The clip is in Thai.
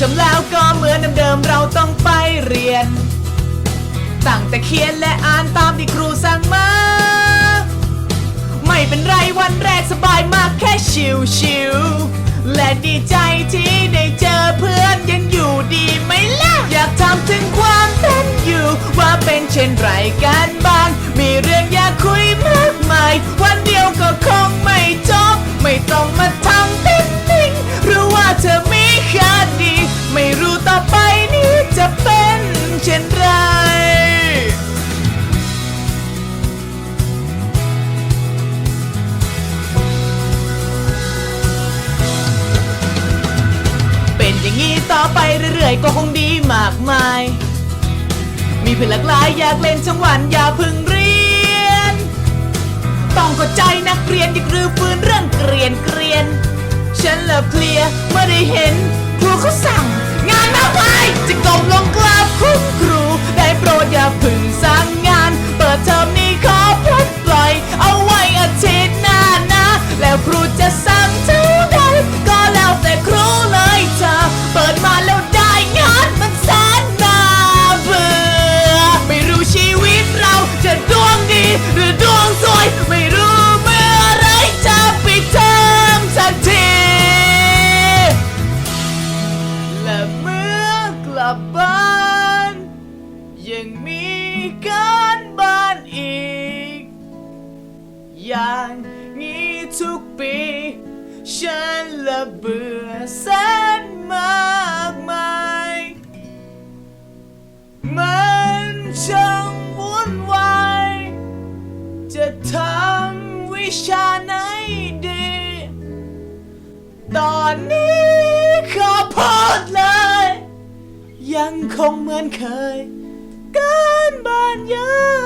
จำแล้วก็เหมือนเดิมเราต้องไปเรียน ตั้งแต่เขียนและอ่านตามที่ครูสั่งมา ไม่เป็นไรวันแรกสบายมากแค่ชิวชิวๆและดีใจที่ได้เจอเพื่อนยังอยู่ดีไหมล่ะ อยากถามถึงความเป็นอยู่ ว่าเป็นเช่นไรกันบ้าง มีเรื่องอยากคุยมากมาย อ่อไปเรื่อยๆ ก็คงดีมากมาย มีเพื่อนหลากหลายอยากเล่นทั้งวันอย่าพึ่งเรียน ต้องเข้าใจนักเรียนอย่ารื้อฟื้นเรื่องเกรียนเกรียน ฉันเละเพลียเมื่อได้เห็นครูเขาสั่ง งานมากมายจะก้มลงกราบคุณครู ได้โปรดอย่าพึ่งสั่งงาน เปิดเทอมนี้ขอพลัดปล่อย เอาไว้อาทิตย์หน้านะแล้วครู ยังมีการบ้านอีก อย่างนี้ทุกปี ฉันละเบื่อแสนมากมาย มันช่างวุ่นวาย จะทำวิชาไหนดี ตอนนี้ขอพูดเลย ยังคงเหมือนเคย บ้านเยอะ